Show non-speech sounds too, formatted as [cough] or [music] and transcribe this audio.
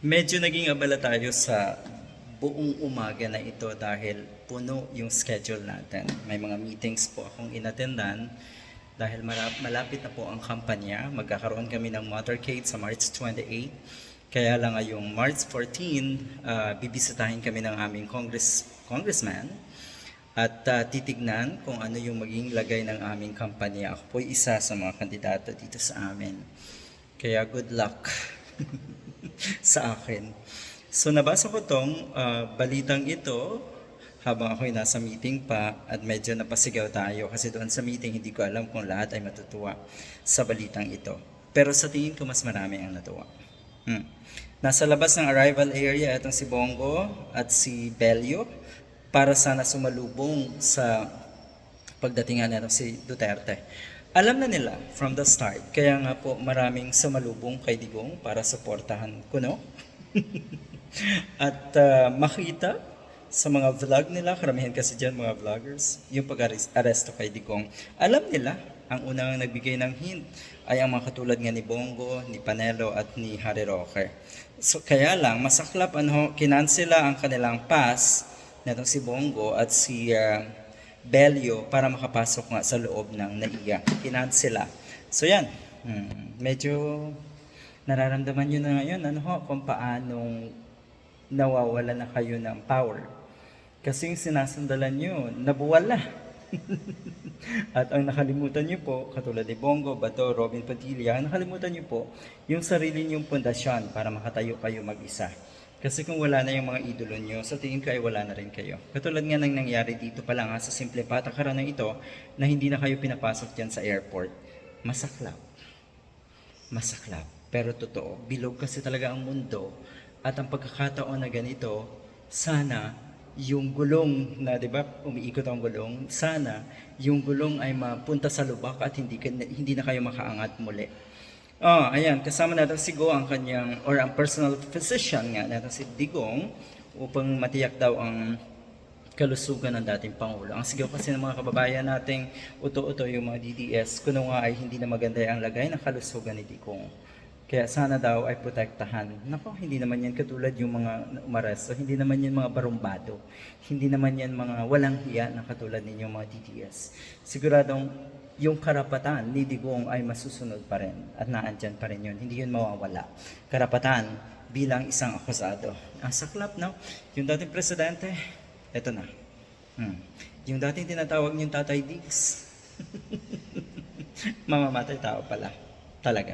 Medyo naging abala tayo sa buong umaga na ito dahil puno yung schedule natin. May mga meetings po akong inattendan dahil malapit na po ang kampanya. Magkakaroon kami ng motorcade sa March 28. Kaya lang ngayong March 14, ah, bibisitahin kami ng aming congress, congressman at ah, titignan kung ano yung maging lagay ng aming kampanya. Ako po isa sa mga kandidato dito sa amin. Kaya good luck [laughs] [laughs] sa akin. So nabasa ko tong ah, balitang ito habang ako'y nasa meeting pa at medyo napasigaw tayo kasi doon sa meeting hindi ko alam kung lahat ay matutuwa sa balitang ito. Pero sa tingin ko mas marami ang natuwa. Hmm. Nasa labas ng arrival area itong si Bongo at si Belio para sana sumalubong sa pagdatingan nito si Duterte. Alam na nila from the start, kaya nga po maraming sumalubong kay Digong para suportahan ko, no? [laughs] At ah, makita sa mga vlog nila, karamihan kasi dyan mga vloggers, yung pag-aresto kay Digong. Alam nila, ang unang nagbigay ng hint ay ang mga katulad nga ni Bongo, ni Panelo at ni Harry Roque. So kaya lang, masaklap ano, kinansela ang kanilang pass na si Bongo at si ah, Belio para makapasok nga sa loob ng NAIA. Kinansela. So yan, hmm, medyo nararamdaman nyo na ngayon ano ho, kung paanong nawawala na kayo ng power. Kasi yung sinasandalan nyo, nabuwala. [laughs] At ang nakalimutan nyo po, katulad ni Bongo, Bato, Robin Padilla, nakalimutan nyo po, yung sarili nyong pundasyon para makatayo kayo mag-isa. Kasi kung wala na yung mga idolo nyo, sa tingin ko ay wala na rin kayo. Katulad nga ng nangyari dito pa lang ha, sa simple patakaran na ito, na hindi na kayo pinapasok dyan sa airport. Masaklap masaklap. Pero totoo, bilog kasi talaga ang mundo at ang pagkakataon na ganito, sana yung gulong na, di ba, umiikot ang gulong, sana yung gulong ay mapunta sa lubak at hindi, hindi na kayo makaangat muli. Oh, ayan, kasama natin si Go ang kanyang, or ang personal physician nga natin si Digong upang matiyak daw ang kalusugan ng dating Pangulo. Ang sigaw kasi ng mga kababayan nating uto-uto yung mga DDS, kuno nga ay hindi na maganda ang lagay ng kalusugan ni Digong. Kaya sana daw ay protektahan. Nako, hindi naman yan katulad yung mga umaresto, hindi naman yan mga barumbado, hindi naman yan mga walang hiya na katulad ninyo mga DDS. Siguradong yung karapatan ni Digong ay masusunod pa rin at naandyan pa rin yun. Hindi yun mawawala. Karapatan bilang isang akusado. Ang saklap, no? Yung dating presidente, eto na. Hmm. Yung dating tinatawag niyong Tatay Diggs, [laughs] mamamatay tao pala. Talaga.